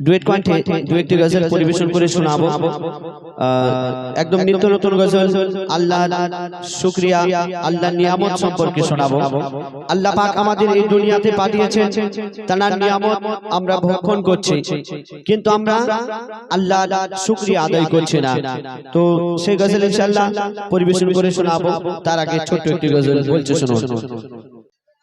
Duet কণ্ঠে দু একটি গজল পরিবেশন করে শোনাবো। একদম নিত্য নতুন গজল। আল্লাহ শুক্রিয়া আল্লাহ নিয়ামত সম্পর্কে শোনাবো। আল্লাহ পাক আমাদের এই দুনিয়াতে পাঠিয়েছেন। তার নিয়ামত আমরা ভক্ষণ করছি। কিন্তু আমরা আল্লাহ শুক্রিয়া আদায় করছি না। তো সেই গজল ইনশাআল্লাহ পরিবেশন করে শোনাবো। তার আগে ছোট্ট একটি গজল বলছে শুনুন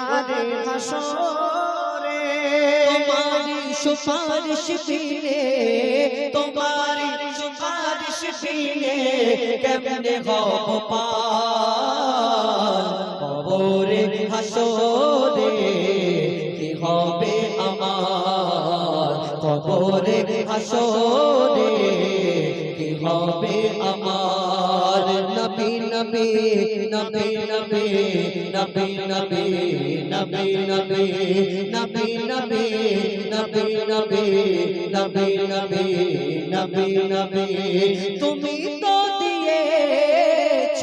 পারে হাসরে তোমারি সুপারিশ বিনে তোমারি সুপারিশ বিনে কেমনে হব পার কবরে হাসরে কি হবে আমার? কবরে হাসরে কি হবে আমার? নবী নবী নবী নবী নবী নবী নবী নবী নবী নবী নবী নবী নবী নবী নবী তুমি তো দিয়েছ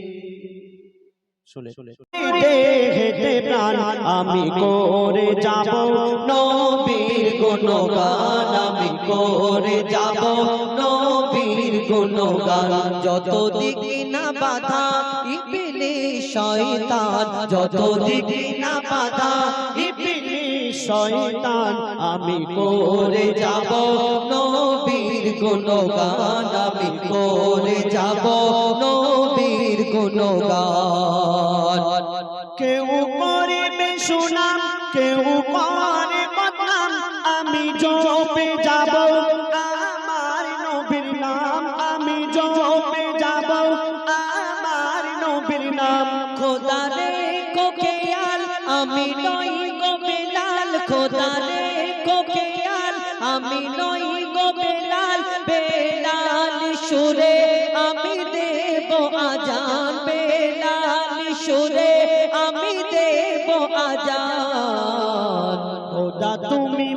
আমি করে যাব নবীর গুণগান আমি করে যাব নবীর গুণগান যত দিকে না বাধা ইপিলি শয়তান যত দিকে না বাধা শয়তান, আমি করে যাব। নবীর গুণগান, আমি করে যাব। নবীর গুণগান। কেউ করে সুনাম, কেউ করে বদনাম, আমি জপে যাব।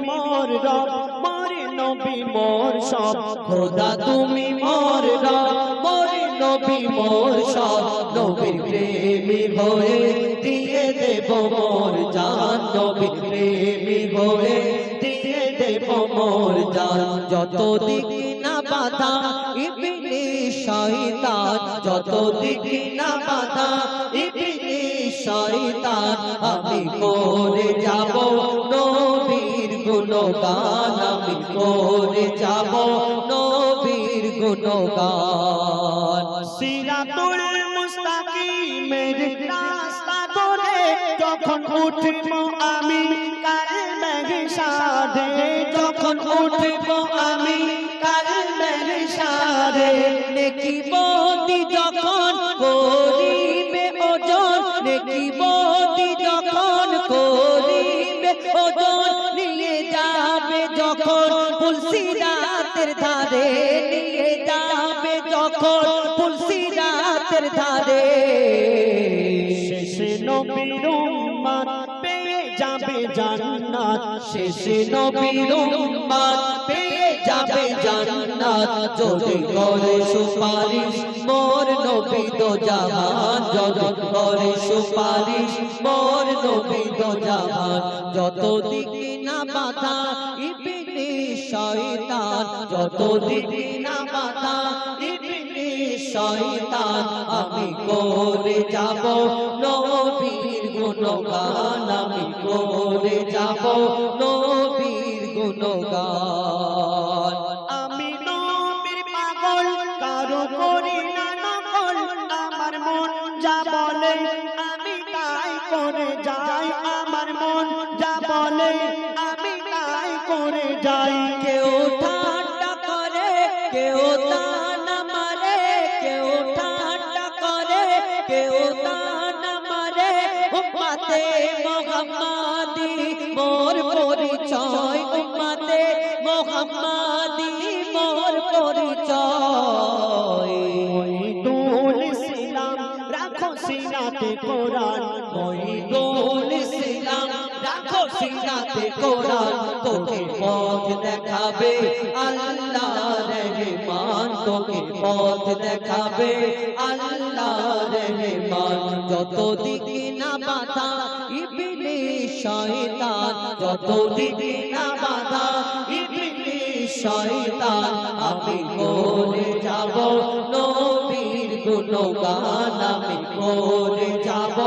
মোর রব, মোর নবী মোর সব। খোদা, তুমি মোর রব, মোর নবী মোর সব। নবীর প্রেমী হয়ে দিয়ে দেব মোর জান। নবীর প্রেমী হয়ে দিয়ে দেব মোর জান। যত দিক না বাধা ইবনে শয়তান যত দিক না বাধা ইবনে শয়তান, আমি করে যাব নবীর গুণগান আমি করে যাব, নবীর গুণগান। সিরাতুল মুস্তাকিমের রাস্তা ধরে যখন উঠব আমি, কাল মেঘসাদে যখন উঠব আমি, কাল সারে নেকি বদি যখন রাতের ধারে শেষে নবীর উম্মত পেয়ে যাবে জান্নাত শেষে নবীর উম্মত পেয়ে যত দিকে না বাধা ইবনে শয়তান যত দিকে না বাধা শয়তান, আমি করে যাব। নবীর গুণগান, আমি করে যাব। নবীর গুণগান। আমি নবীর পাগল, কারও করি না নকল। আমার মন যা বলে, আমি তাই করে যাই। আমার মন যা বলে, আমি তাই করে যাই। কেউ ঠাট্টা উম্মতে মোহাম্মদি, মোর পরিচয় উম্মতে মোহাম্মদি, মোর পরিচয়। মহিদুল ইসলাম, রাখো সিনাতে কোরআন। মহিদুল ইসলাম, রাখো সিনাতে কোরআন। তোকে পথ দেখাবে আল্লাহ রহমান তোকে পথ দেখাবে আল্লাহ রহমান। যত দিকে না বাধা, ইবনে শয়তান যত দিকে না বাধা, ইবনে শয়তান, আমি করে যাব নবীর গুণগান, আমি করে যাব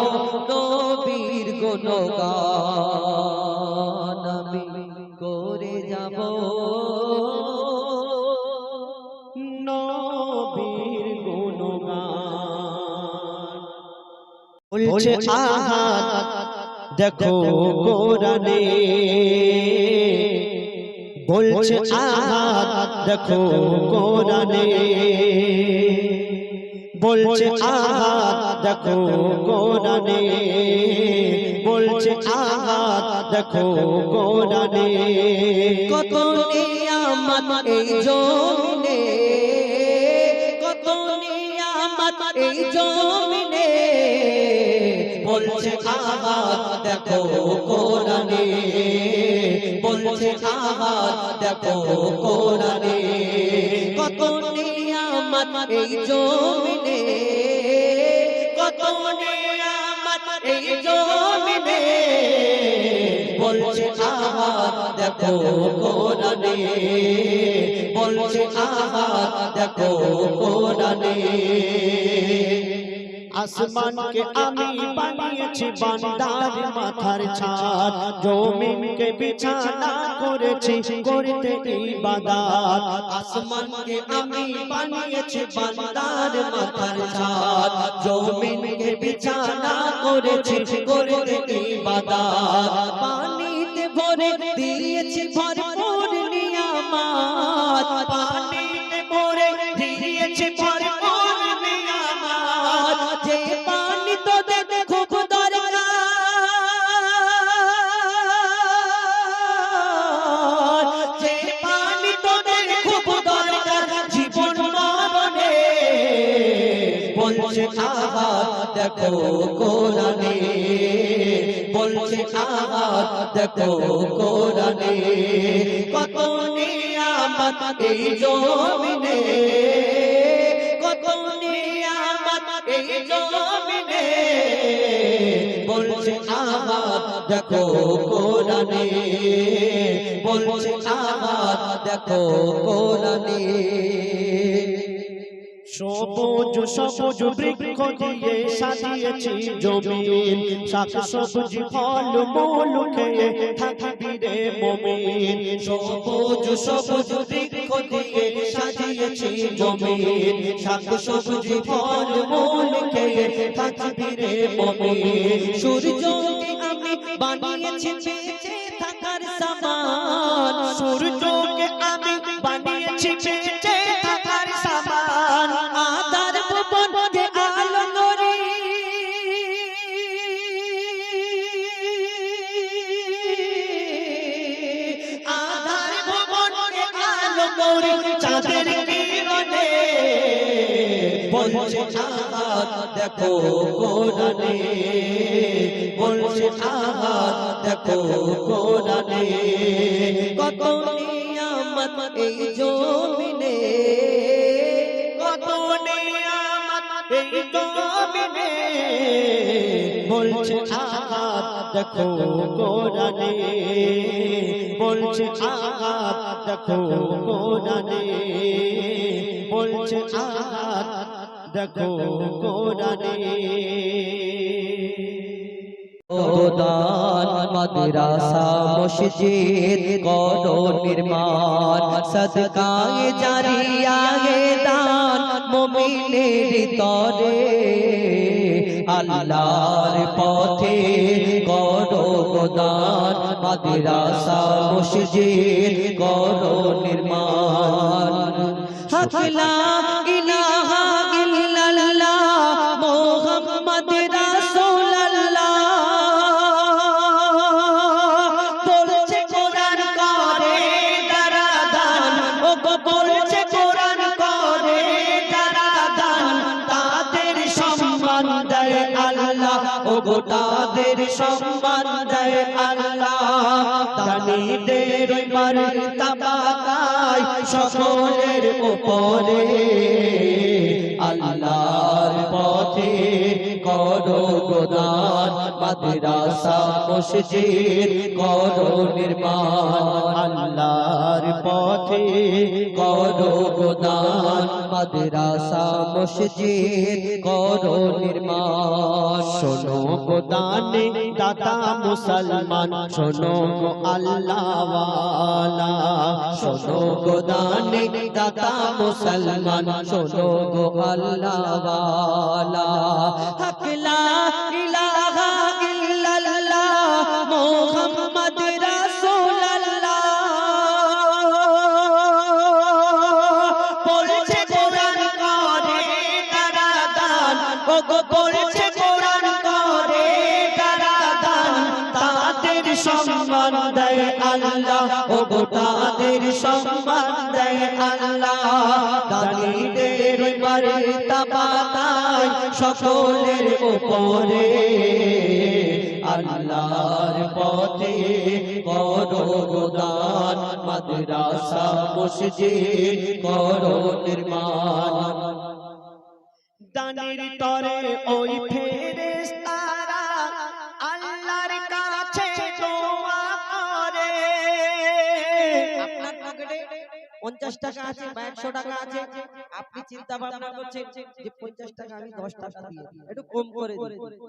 নবীর গুণগান, আমি করে যাব বলছে আহাত দেখো কোরআনে বলছে আহাত দেখো কোরআনে বলছে আহাত দেখো কোরআনে বলছে আহাত দেখো কোরআনে কত নিয়ামত এই কত নিয়ামত এই জমিনে বলছে আহাত দেখো কোরআনে। বলছে আহাত দেখো কোরআনে। কত নিয়ামত এই জমিনে, কত নিয়ামত এই জমিনে। বলছে আহাত দেখো কোরআনে। বলছে আহাত দেখো কোরআনে। আসমানকে আমি বানিয়েছি বান্দার মাথার ছাদ, জমিনকে বিছানা করেছি করতে ইবাদত। আসমানকে আমি বানিয়েছি বান্দার মাথার ছাদ, জমিনকে বিছানা করেছি করতে ইবাদত। ভরে দিয়েছে ভরপুর নিয়ামত। দেখো কোরআনে কত নিয়ামত এই জমিনে, কত নিয়ামত এই জমিনে। বলছে আহাত দেখো কোরআনে, বলছে আহাত দেখো কোরআনে। সবুজ সবুজ বৃক্ষ দিয়ে সাজিয়েছি জমিন। শাক সবজি, ফল, মূল খেয়ে থাকবি রে মমিন। সবুজ সবুজ বৃক্ষ দিয়ে সাজিয়েছি জমিন। শাক সবজি, ফল, মূল খেয়ে থাকবি রে মমিন। আমি বানিয়েছি থাকার সূর্যকে আমি বানিয়েছি করে চাঁদের কিরণে। বলছে, আহাত দেখো কোরআনে। বলছে, আহাত দেখো কোরআনে। কত নিয়ামত এই জমিনে। এই কামিনে বলছে আঘাত দেখো কোরআনে। বলছে আঘাত দেখো কোরআনে। বলছে আঘাত দেখো কোরআনে। দান মাদ্রাসা, মসজিদ করো নির্মাণ সদকায়ে জারিয়া গে দান মুমিনের তরে। আল্লাহর পথে করো গোদান, মাদ্রাসা, মসজিদ করো নির্মাণ হক লা সকলের উপরে আল্লাহর পথে করো গোদান মাদ্রাসা মসজিদ করো নির্মাণ। আল্লাহর পথে করো গোদান মাদ্রাসা মসজিদ করো নির্মাণ। শোনো গোদানে দাতা মুসলমান, শোনো আল্লাহওয়ালা। শোনো গোদানে দাতা মুসলমান, শোনো গো আল্লাহওয়ালা। লা ইলাহা তাদের সম্মান দেয় আল্লাহ। দানিদের মারতাবাতায় সকলের উপরে। আল্লাহর পথে করো গোদান মাদ্রাসা, মসজিদ করো নির্মাণ। দানির তরে ওই ফেরেশতারা পঞ্চাশ টাকা আছে বা একশো টাকা আছে আপনি চিন্তা ভাবনা করছেন যে পঞ্চাশ টাকা আমি দশ টাকা দিয়ে একটু কম করে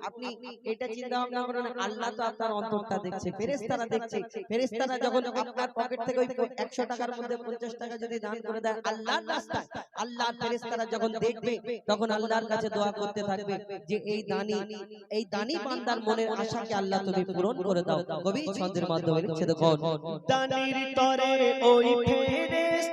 আপনি এটা চিন্তা ভাবনা করেন আল্লাহ তো আপনার অন্তরটা দেখছে ফেরেশতারা দেখছে। ফেরেশতারা যখন আপনার পকেট থেকে ওই একশো টাকার মধ্যে পঞ্চাশ টাকা যদি দান করে দেয় আল্লাহর রাস্তায় আল্লাহর ফেরেশতারা যখন দেখবে তখন আল্লাহর কাছে দোয়া করতে থাকবে যে এই দানি এই দানি বান্দার মনের আশাকে আল্লাহ তুমি পূরণ করে দাও কবি ছন্দের মাধ্যমে লিখছে দেখুন দানির তরে ওই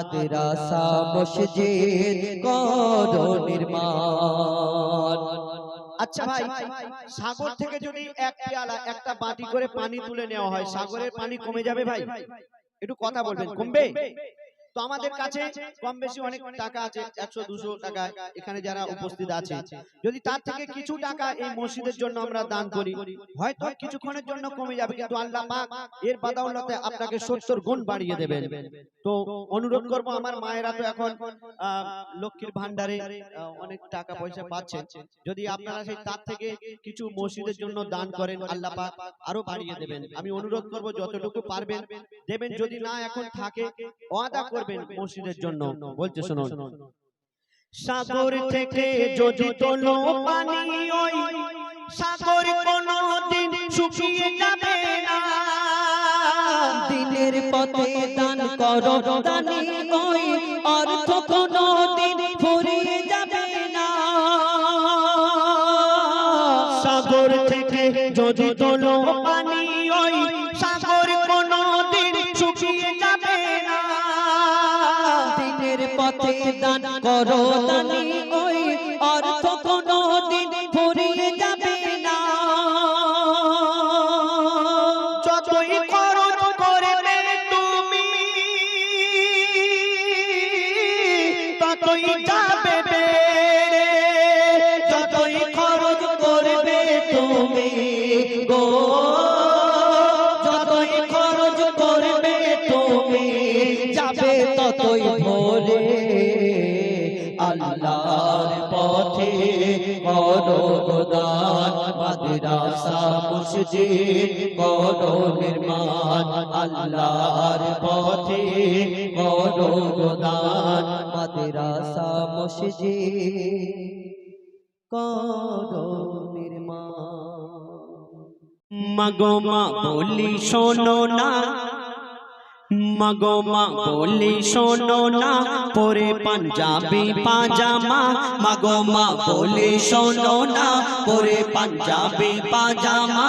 মাদ্রাসা মসজিদ করো নির্মাণ। আচ্ছা ভাই, সাগর থেকে যদি এক পেয়ালা, একটা বাটি করে পানি তুলে নেওয়া হয়, সাগরের পানি কমে যাবে ভাই? একটু কথা বলবেন, কমবে? তো আমাদের কাছে কম বেশি অনেক টাকা আছে একশো দুশো টাকা এখানে যারা উপস্থিত আছে। যদি তার থেকে কিছু টাকা এই মসজিদের জন্য আমরা দান করি হয়তো কিছুক্ষণের জন্য কমে যাবে কিন্তু আল্লাহ পাক এর বাদাউলতে আপনাকে সত্তর গুণ বাড়িয়ে দেবেন। তো অনুরোধ করব আমার মায়েরা তো এখন লক্ষ্মীর ভান্ডারে অনেক টাকা পয়সা পাচ্ছেন। যদি আপনারা সেই তার থেকে কিছু মসজিদের জন্য দান করেন আল্লাহ পাক আরও বাড়িয়ে দেবেন আমি অনুরোধ করব যতটুকু পারবেন দেবেন যদি না এখন থাকে ওয়াদা করবেন মসজিদের জন্য। বলছে শুনুন। সাগর থেকে যদি তোলো পানি ওই সাগর কোনদিন শুকিয়ে যাবে না। দিনের পথে দান করো দানি ওই দান করো দানি। মসজিদ করো নির্মাণ, আল্লাহর পথে করো গোদান মাদ্রাসা, মসজিদ করো নির্মাণ। মগমা বলি শোনো না মাগো মা, বলি শোনো না, পরে পাঞ্জাবি পাজামা। মাগো মা শোনো না, পরে পাঞ্জাবি পাজামা।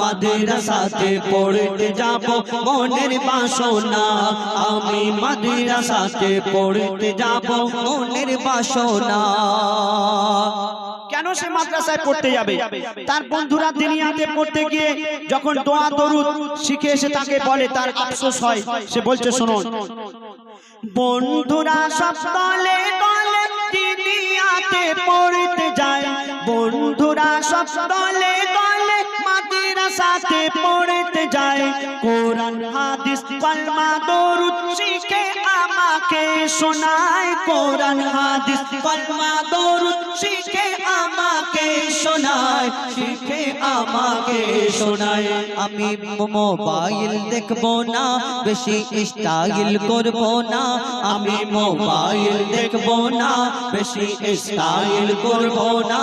মাদ্রাসাতে পড়তে যাব, মনের বাসনা। আমি মাদ্রাসাতে পড়তে যাব, মনের বাসনা। কেন সে মাদ্রাসায় পড়তে যাবে? তার বন্ধুরা পড়তে গিয়ে যখন দোয়া, দরুদ শিখে এসে তাকে বলে, তার আফসোস হয়। সে বলছে বন্ধুরা সব দলে দুনিয়াতে পড়তে যায়। বন্ধুরা সব দলে মাদ্রাসাতে পড়তে যায়। কোরআন, হাদিস, কলমা, দরুদ শিখে আমাকে শোনায়। কোরআন, হাদিস, কলমা, দরুদ শিখে আমাকে শোনায়। শিখে আমাকে শোনায়। আমি মোবাইল দেখব না, বেশি স্টাইল করব না। আমি মোবাইল দেখব না, বেশি স্টাইল করব না।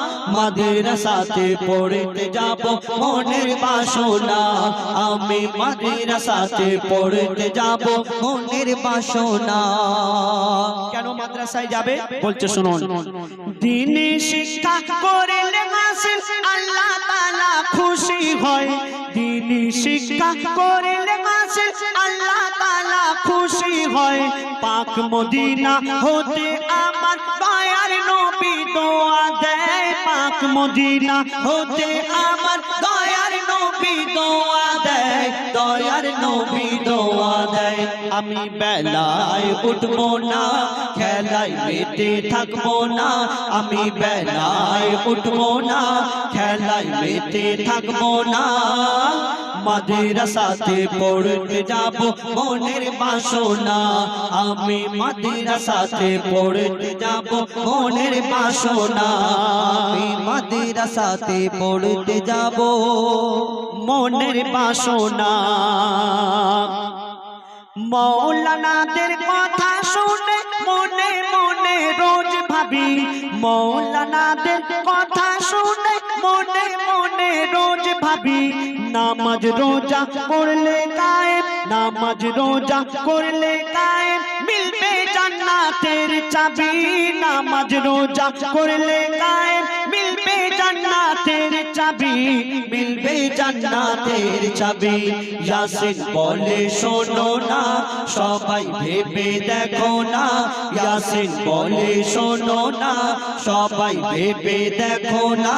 মাদ্রাসাতে পড়তে যাব মনের বাসনা। আমি মাদ্রাসাতে পড়তে যাব মনের বাসনা। কেন মাদ্রাসায় যাবে? বলছে শুনুন। দিনে শিক্ষা করলে মাসে আল্লাহ তাআলা খুশি হয়। দিনে শিক্ষা করলে মাসে আল্লাহ তাআলা খুশি হয়। পাক মদিনা হতে আমার দোয়া দেয় পাক মদিনা, হতে আমার দয়ার নবী দোয়া দেয়, দয়ার নবী দোয়া দেয়। আমি বেলায় উঠবো না, খেলায় মেতে থাকব না, আমি বেলায় উঠবো না, খেলায় মেতে থাকব না। মাদ্রাসাতে পড়তে যাব মনের বাসনা। আমি মাদ্রাসাতে পড়তে যাব মনের বাসনা। আমি মাদ্রাসাতে পড়তে যাব মনের বাসনা। মৌলানাদের কথা শুনে মনে মনে রোজ ভাবি। মৌলানাদের কথা শুনে ভাবি, নামাজ রোজা করলে কায়েম, নামাজ রোজা করলে কায়েম, মিলবে জান্নাতের চাবি। নামাজ রোজা করলে কায়েম, মিলবে জান্নাতের চাবি। মিলবে জান্নাতের চাবি। ইয়াসিন বলে, শোনো না, সবাই ভেবে দেখো না। ইয়াসিন বলে, শোনো না, সবাই ভেবে দেখো না।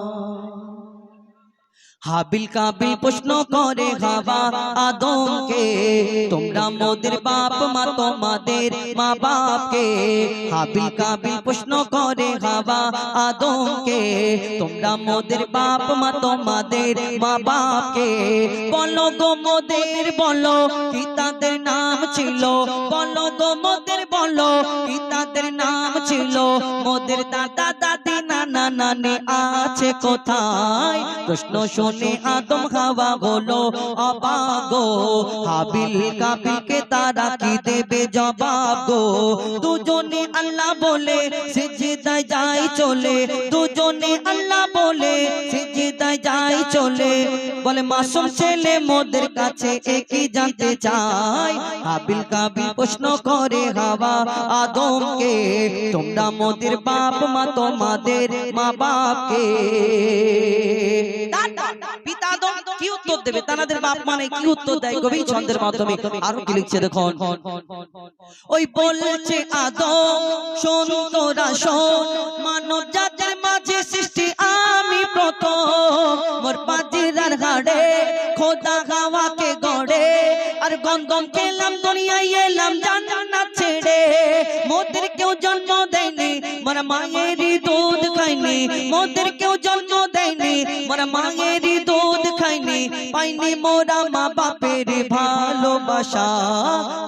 হাবিল কাবিল প্রশ্ন করে হাবা আদমকে, তোমরা মোদের বাপ মা তোমাদের মা বাপকে। হাবিল কাবিল প্রশ্ন করে হাবা আদমকে। তোমরা মোদের বাপ মা, তোমাদের মা বাপকে। বলো গো মোদের, বলো কি নাম ছিল? বলো গো মোদের, বলো কি নাম ছিল? মোদের দাদা, দাদি, নানা, নানি আছে কোথায়? প্রশ্ন শুনে আদম হাওয়া হলো অবাগো হাবিল কাবিলকে তারা কি দেবে? জবাব গো। দুজনে আল্লাহ বলে, সিজদায় যাই চলে। দুজনে আল্লাহ বলে, সিজদায় যাই চলে। বলে, মাসুম ছেলে মোদের কাছে একই জানতে চাই। হাবিল কাবিল প্রশ্ন করে, হাওয়া আদমকে, তোমরা মোদের বাপ মা, তোমাদের মা বাপকে আদম কি উত্তর দেবে? বাপ মানে কি উত্তর দেয়? কবি ছন্দের মাধ্যমে। আরও কি লিখছে দেখুন? ওই বলছে আদম, শোন তোরা শোন মানব জাতির মাঝে সৃষ্টি আমি প্রথম। পাজিরার হাড়ে খোদা হাওয়াকে গড়ে। আর গন্ধম খেলাম, দুনিয়ায় এলাম, জান্নাত ছেড়ে। মোদের কেউ জন্ম দেয়নি, মোর মায়েরই দুধ খাইনি মোদের কেউ জন্ম দেয়নি, মোর মায়েরই পাইনি মোরা মা বাপের ভালোবাসা।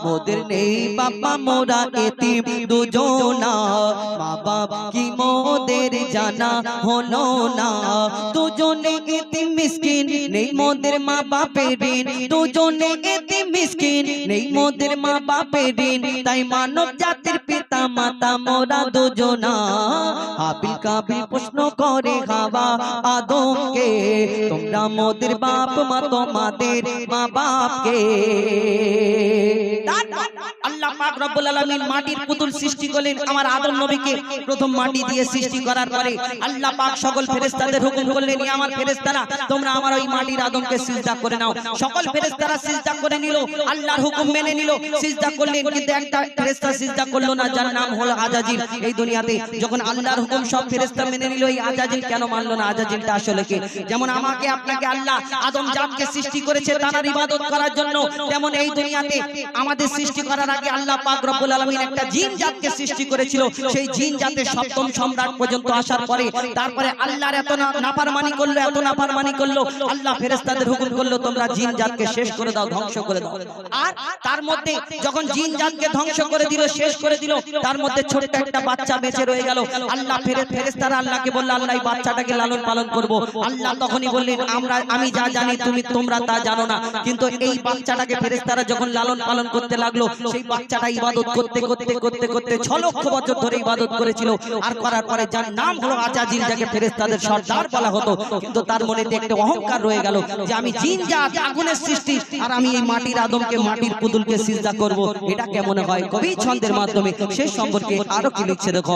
মোদের নেই বাবা মোরা এতিম দুজনা। মা বাপ কি মোদের জানা হলো না। দুজনে এতিম মিসকিন, নেই মোদের মা বাপের দুজনে এতিম মিসকিন, নেই মোদের মা বাপের তাই মানব জাতির পিতা, মাতা, মোরা দুজনা। হাবিল কাবিল প্রশ্ন করে হাওয়া আদমকে, তোমরা মোদের বাপ মা তোমাদের মা বাপকে আল্লাহ পাক রব্বুল আলামিন মাটির পুতুল সৃষ্টি আমার আদম নবীকে প্রথম মাটি দিয়ে সৃষ্টি করার পরে আল্লাহ পাক সকল ফেরেশতাদের হুকুম করলেন আমার ফেরেশতারা, তোমরা আমার ওই মাটির আদমকে সিজদা করে নাও। সকল ফেরেশতারা সিজদা করে নিল, আল্লাহর হুকুম মেনে নিল, সিজদা করলেন, কিন্তু একটা ফেরেশতা সিজদা করল না, যার নাম হলো আজাজিল। এই দুনিয়াতে যখন আল্লাহর হুকুম সব ফেরেশতা মেনে নিল, এই আজাজিল কেন মানলো না? আজাজিলটা আসলে কি? যেমন আমাকে, আপনাকে আল্লাহ আদম জাতকে সৃষ্টি করেছে তার ইবাদত করার জন্য। তেমন এই দুনিয়াতে আমাদের সৃষ্টি করার আগে আল্লাহ পাক রব্বুল আলামিন একটা জিন জাতকে সৃষ্টি করেছিল। সেই জিন জাতের সপ্তম সম্রাট পর্যন্ত আসার পরে তারপরে আল্লাহর এত নাফরমানি করল, এত নাফরমানি করল। আল্লাহ ফেরেশতাদের হুকুম করল, তোমরা জিন জাতকে শেষ করে দাও, ধ্বংস করে দাও। আর তার মধ্যে যখন জিন জাতকে ধ্বংস করে দিল, শেষ করে দিল, তার মধ্যে ছোট্ট একটা বাচ্চা বেঁচে রয়ে গেল। আল্লাহ ফেরে ফেরেশতারা আল্লাহকে বলল, আল্লাহ এই বাচ্চাটাকে লালন পালন করব। আল্লাহ তখনই বললেন, আমরা আমি যা জানি তুমি তোমরা তা জানো না। কিন্তু এই বাচ্চাটাকে ফেরেশতারা যখন লালন পালন করতে লাগল, সেই বাচ্চাটা ইবাদত করতে করতে করতে করতে ছ লক্ষ বছর ধরে ইবাদত করেছিল। আর করার পরে যার নাম হলো আজাজিল যাকে ফেরেশতাদের সর্দার বলা হতো, কিন্তু তার মনে একটা অহংকার রয়ে গেল যে আমি জিন জাত, আগুনের সৃষ্টি, আর আমি এই মাটির আদমকে, মাটির পুতুলকে সিজদা করব। এটা কেমন হয়? কবি ছন্দের মাধ্যমে সে সম্পর্কে আরও কি লিখছে দেখো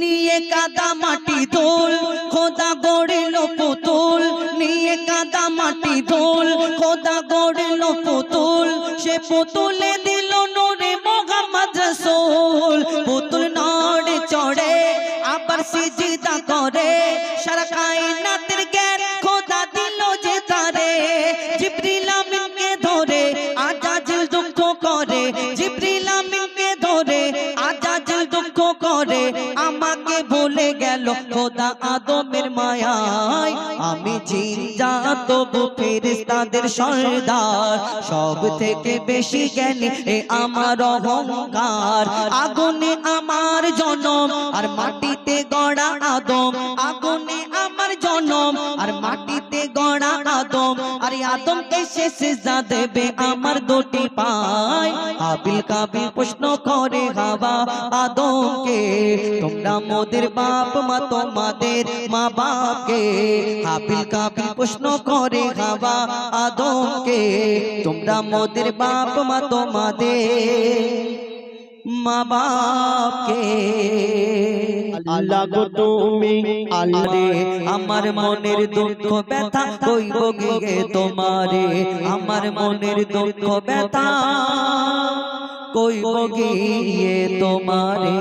নিয়ে কাদা মাটি দোল খোদা গড়েলো পুতুল, নিয়ে কাদা মাটি দোল খোদা গড়েলো পুতুল। সে পুতুলে দিল নোরে মোহাম্মদ রসুল। পুতুল নড়ে চড়ে, আবার সিজিদা করে। সারা গেল খোদা আদমের মায়ায়। আমি সর্দার। সব থেকে বেশি জ্ঞানী এ আমার অহংকার। আগুনে আমার জনম, আর মাটিতে গড়া আদম। আগুনে আমার জনম, আর মাটিতে গড়া আদম। আর এই আদমকে সে সিজদা দেবে আমার দুটি পায়। আবিল কাবিল প্রশ্ন করে আদমকে তোমরা মোদের বাপ মা তোমাদের মা বাপকে আবিল কাবিল প্রশ্ন করে হাওয়া আদমকে। তোমরা মোদের বাপ মা তোমাদের মা বাপকে। আল্লাহ গো তুমি আল্লাহ। রে আমার মনের দুঃখ ব্যথা কইব গিয়ে তোমারে? আমার মনের দুঃখ ব্যথা কইব গিয়ে তোমারে?